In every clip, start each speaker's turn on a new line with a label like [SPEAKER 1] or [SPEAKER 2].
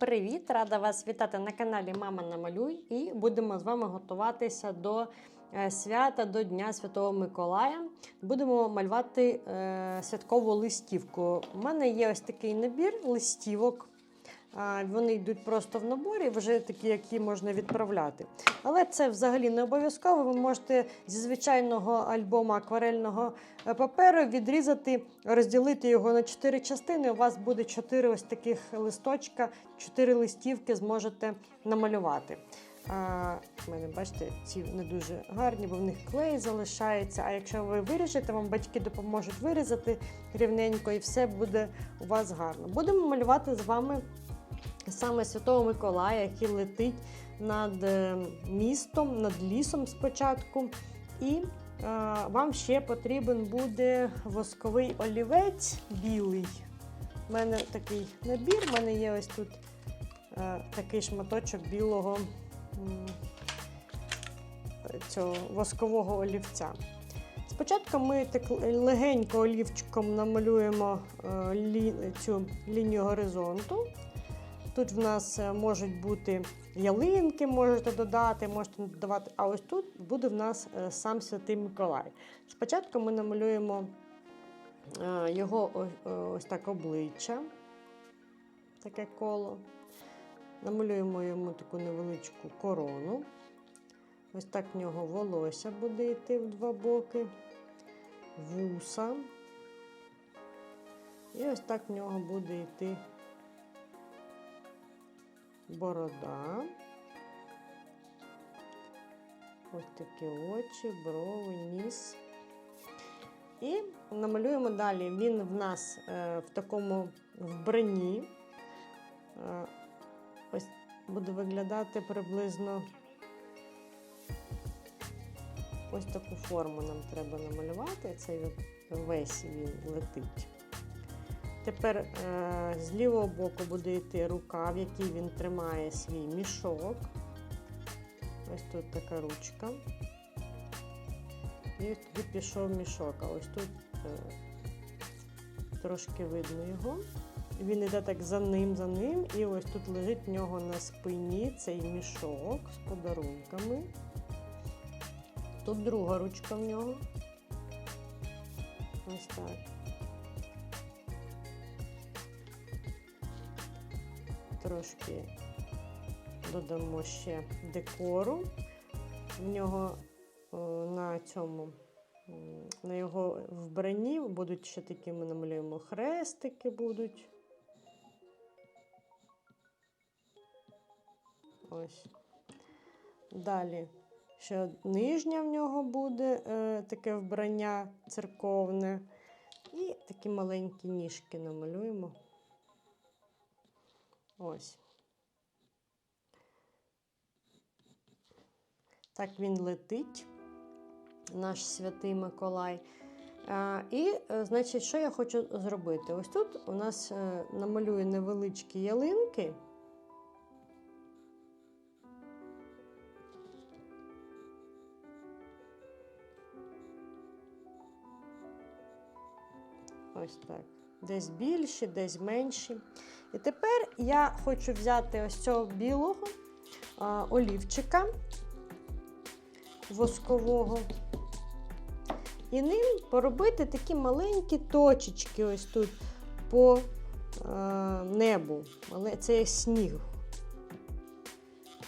[SPEAKER 1] привіт! Рада вас вітати на каналі Мама Намалюй і будемо з вами готуватися до е, свята, до Дня Святого Миколая. Будемо малювати е, святкову листівку. У мене є ось такий набір листівок. Вони йдуть просто в наборі, вже такі, які можна відправляти. Але це взагалі не обов'язково. Ви можете зі звичайного альбому акварельного е, паперу відрізати, розділити його на чотири частини. У вас буде чотири ось таких листочка, чотири листівки зможете намалювати. А, У мене, бачите, ці не дуже гарні, бо в них клей залишається. А якщо ви виріжете, вам батьки допоможуть вирізати рівненько і все буде у вас гарно. Будемо малювати з вами саме Святого Миколая, який летить над е, містом, над лісом спочатку. І е, вам ще потрібен буде восковий олівець білий. У мене такий набір, у мене є ось тут е, такий шматочок білого цього воскового олівця. Спочатку ми так легенько олівчиком намалюємо цю лінію горизонту. Тут в нас е, можуть бути ялинки, можете додати, можете додавати. А ось тут буде в нас е, сам Святий Миколай. Спочатку ми намалюємо е, його ось так обличчя, таке коло. Намалюємо йому таку невеличку корону. Ось так в нього волосся буде йти в два боки, вуса. І ось так в нього буде йти борода. Ось такі очі, брови, ніс. І намалюємо далі. Він в нас е, в такому вбранні. Е, ось буде виглядати приблизно ось таку форму нам треба намалювати. Цей весь він летить. Тепер е, з лівого боку буде йти рука, в якій він тримає свій мішок. Ось тут така ручка. І ось туди пішов мішок. А ось тут е, трошки видно його. Він йде так за ним, за ним, і ось тут лежить в нього на спині цей мішок з подарунками. Тут друга ручка в нього. Ось так. Трошки додамо ще декору. В нього е, на цьому, на його вбранні будуть ще такі, ми намалюємо хрестики будуть. Ось. Далі ще нижня в нього буде е, таке вбрання церковне. І такі маленькі ніжки намалюємо. Ось. Так він летить, наш святий Миколай. І, е, значить, що я хочу зробити? Ось тут у нас е, намалюю невеличкі ялинки. Ось так. Десь більші, десь менші. І тепер я хочу взяти ось цього білого олівчика воскового. І ним поробити такі маленькі точечки ось тут по е, небу. Але це є сніг.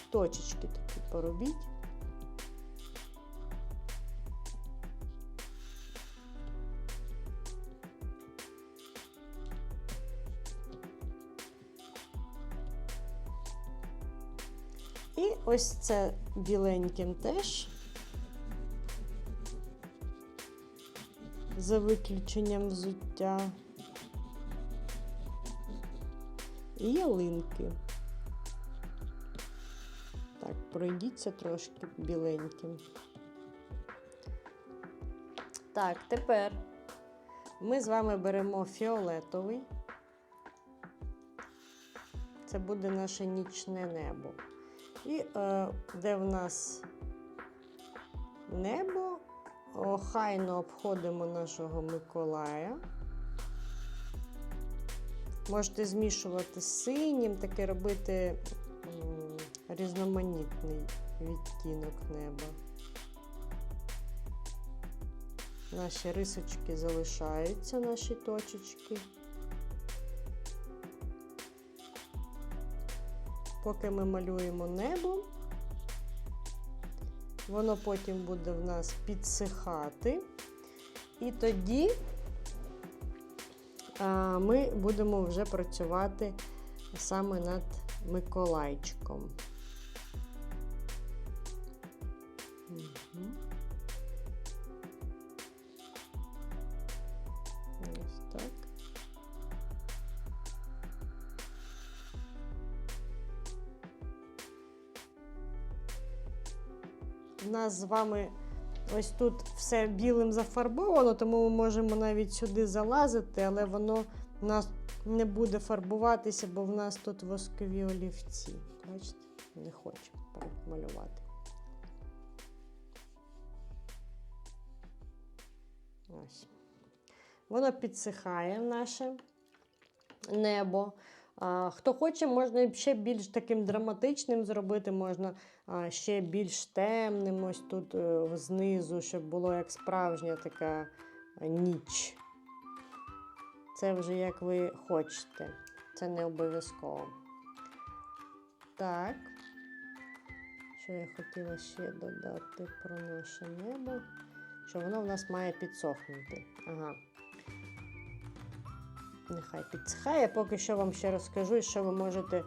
[SPEAKER 1] Точечки такі поробіть. Ось це біленьким теж. За виключенням взуття. І ялинки. Так, пройдіться трошки біленьким. Так, тепер ми з вами беремо фіолетовий. Це буде наше нічне небо. І е, де в нас небо, охайно обходимо нашого Миколая. Можете змішувати з синім, таке робити різноманітний відтінок неба. Наші рисочки залишаються, наші точечки. Поки ми малюємо небо, воно потім буде в нас підсихати. І тоді ми будемо вже працювати саме над Миколайчиком. Мгм. Ось так. У нас з вами ось тут все білим зафарбовано, тому ми можемо навіть сюди залазити, але воно у нас не буде фарбуватися, бо в нас тут воскові олівці. Бачите, не хочу малювати. Ось. Воно підсихає наше небо. Хто хоче, можна ще більш таким драматичним зробити, можна ще більш темним, ось тут е, знизу, щоб було як справжня така е, ніч. Це вже як ви хочете. Це не обов'язково. Так. Що я хотіла ще додати про наше небо? Що воно в нас має підсохнути. Ага. Нехай підсихає. Поки що вам ще розкажу, що ви можете е,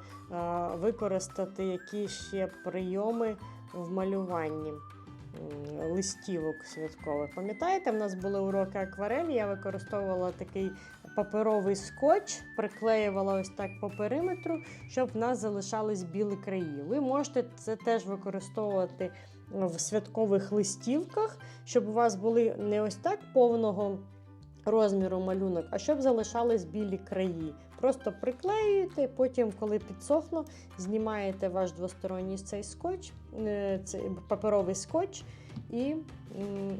[SPEAKER 1] використати, які ще прийоми в малюванні листівок святкових. Пам'ятаєте, в нас були уроки акварелі, я використовувала такий паперовий скотч, приклеювала ось так по периметру, щоб в нас залишались білі краї. Ви можете це теж використовувати в святкових листівках, щоб у вас були не ось так повного розміру малюнок, а щоб залишались білі краї. Просто приклеюєте, потім, коли підсохло, знімаєте ваш двосторонній цей скотч, е, цей паперовий скотч, і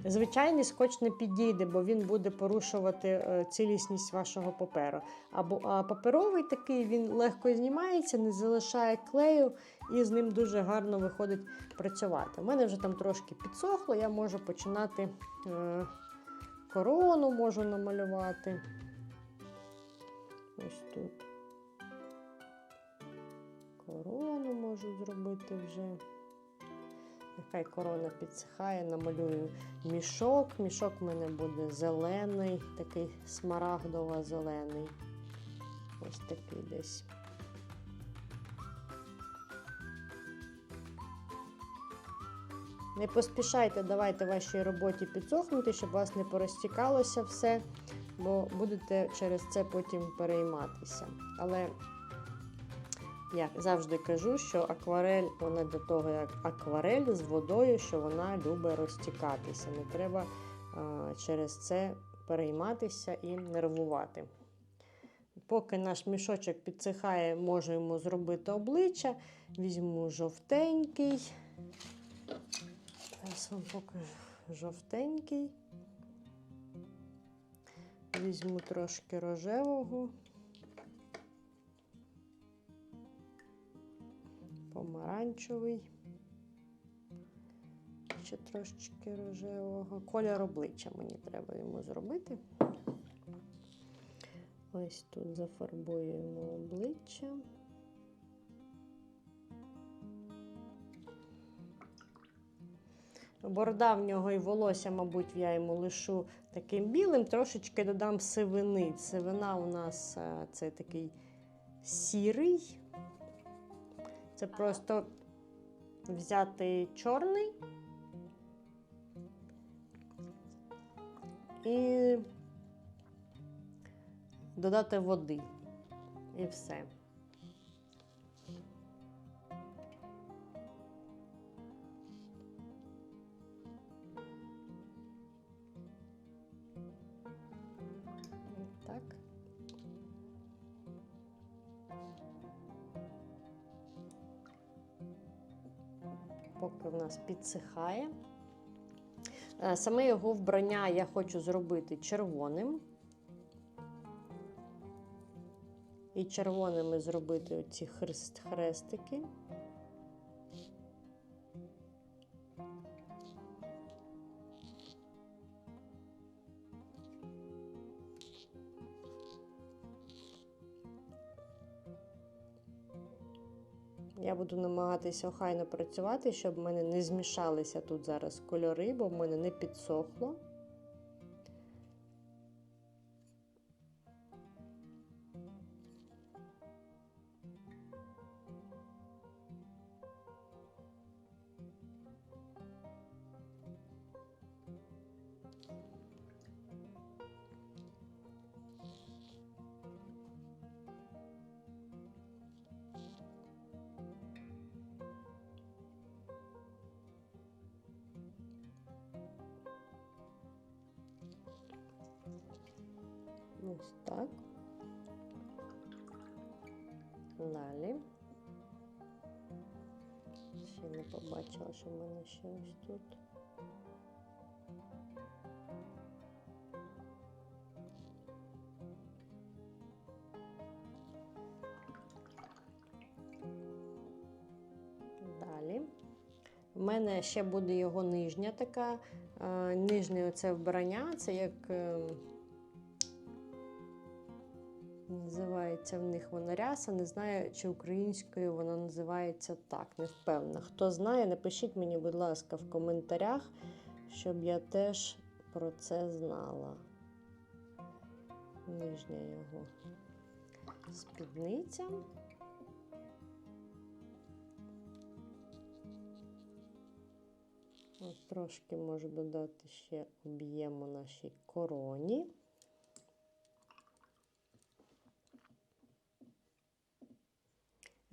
[SPEAKER 1] звичайний скотч не підійде, бо він буде порушувати е, цілісність вашого паперу. Або а паперовий такий він легко знімається, не залишає клею, і з ним дуже гарно виходить працювати. У мене вже там трошки підсохло, я можу починати. Корону можу намалювати. Ось тут. Корону можу зробити вже. Нехай корона підсихає, намалюю мішок. Мішок в мене буде зелений, такий смарагдово-зелений. Ось такий десь. Не поспішайте, давайте вашій роботі підсохнути, щоб у вас не порозтікалося все, бо будете через це потім перейматися. Але я завжди кажу, що акварель, вона до того, як акварель з водою, що вона любить розтікатися. Не треба а, через це перейматися і нервувати. Поки наш мішочок підсихає, можемо зробити обличчя. Візьму жовтенький. Зараз вам покажу жовтенький. Візьму трошки рожевого, помаранчевий, ще трошечки рожевого. Колір обличчя мені треба йому зробити. Ось тут зафарбуємо обличчя. Борода в нього і волосся, мабуть, я йому лишу таким білим, трошечки додам сивини. Сивина у нас е, це такий сірий. Це просто взяти чорний і додати води. І все. Поки в нас підсихає. Е, Саме його вбрання я хочу зробити червоним. і червоними зробити оці хрест-хрестики. Я буду намагатися охайно працювати, щоб в мене не змішалися тут зараз кольори, бо в мене не підсохло. Ось так. Далі. Ще не побачила, що в мене ще ось тут. Далі. У мене ще буде його нижня така. е, Нижнє оце вбрання, це як. Називається в них вона ряса. Не знаю, чи українською вона називається так, не впевнена. Хто знає, напишіть мені, будь ласка, в коментарях, щоб я теж про це знала. Нижня його спідниця. От трошки можу додати ще об'єму нашій короні.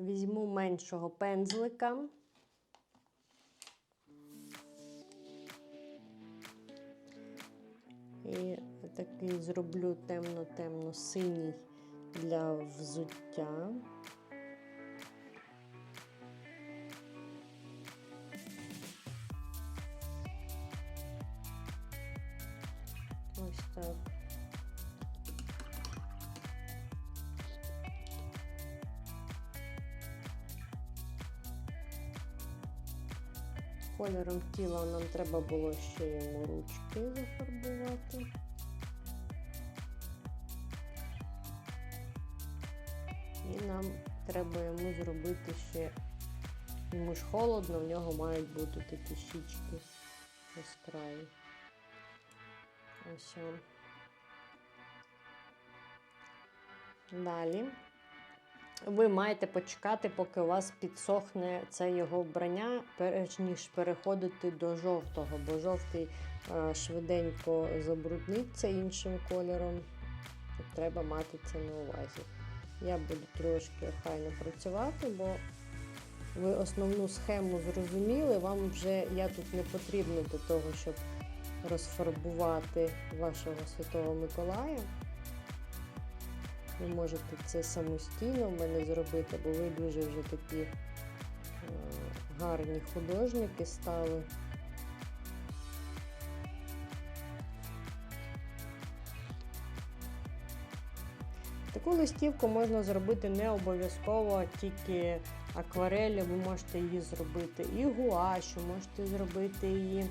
[SPEAKER 1] Візьму меншого пензлика. І такий зроблю темно-темно-синій для взуття. Кольором тіла нам треба було ще йому ручки зафарбувати. І нам треба йому зробити ще, йому ж холодно, в нього мають бути такі щічки яскраві. Ось. Далі. Ви маєте почекати, поки у вас підсохне це його вбрання, перш ніж переходити до жовтого, бо жовтий е, швиденько забрудниться іншим кольором. Треба мати це на увазі. Я буду трошки охайно працювати, бо ви основну схему зрозуміли. Вам вже я тут не потрібно до того, щоб розфарбувати вашого Святого Миколая. Ви можете це самостійно в мене зробити, бо ви дуже вже такі е, гарні художники стали. Таку листівку можна зробити не обов'язково тільки акварелі, ви можете її зробити і гуашю, можете зробити її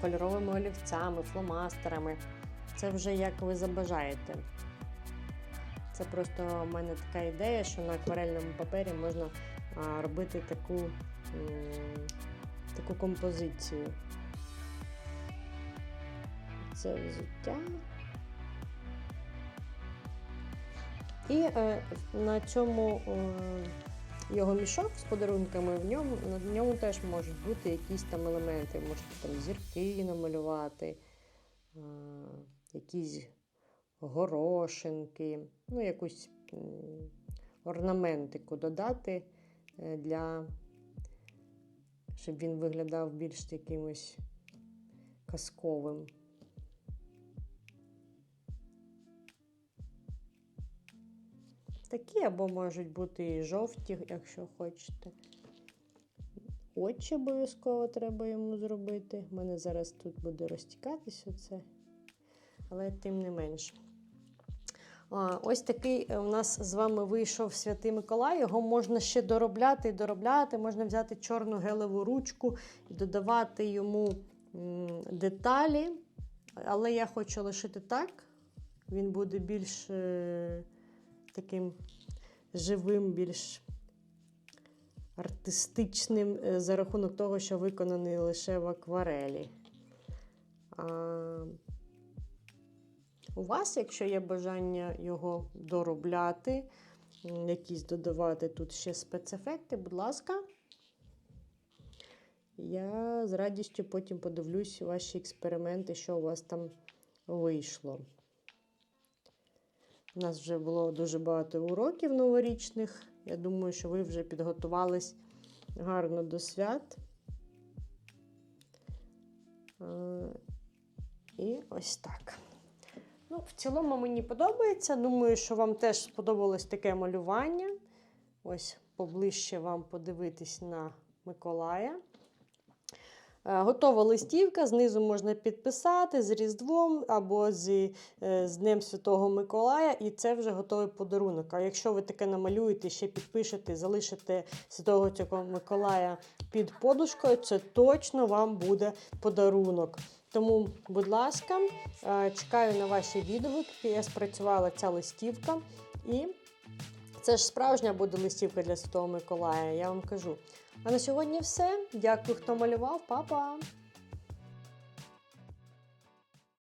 [SPEAKER 1] кольоровими олівцями, фломастерами. Це вже як ви забажаєте. Це просто в мене така ідея, що на акварельному папері можна робити таку, таку композицію. Це взуття. І е, на цьому е, його мішок з подарунками, в ньому, на ньому теж можуть бути якісь там елементи. Можете там зірки намалювати, е, якісь горошинки, ну, якусь орнаментику додати е, для, щоб він виглядав більш якимось казковим. Такі або можуть бути і жовті, якщо хочете. Очі обов'язково треба йому зробити. У мене зараз тут буде розтікатися це, але тим не менше. Ось такий е, у нас з вами вийшов Святий Миколай. Його можна ще доробляти і доробляти. Можна взяти чорну гелеву ручку і додавати йому деталі. Але я хочу лишити так. Він буде більш е, таким живим, більш артистичним е, за рахунок того, що виконаний лише в акварелі. У вас, якщо є бажання його доробляти, якісь додавати тут ще спецефекти, будь ласка. Я з радістю потім подивлюсь ваші експерименти, що у вас там вийшло. У нас вже було дуже багато уроків новорічних. Я думаю, що ви вже підготувались гарно до свят. І ось так. Ну, в цілому мені подобається. Думаю, що вам теж сподобалось таке малювання. Ось поближче вам подивитись на Миколая. Е, Готова листівка, знизу можна підписати з Різдвом або з, е, з Днем Святого Миколая, і це вже готовий подарунок. А якщо ви таке намалюєте, ще підпишете, залишите Святого цього Миколая під подушкою, це точно вам буде подарунок. Тому, будь ласка, е, чекаю на ваші відгуки. Я спрацювала ця листівка. І це ж справжня буде листівка для Святого Миколая, я вам кажу. А на сьогодні все. Дякую, хто малював. Па-па!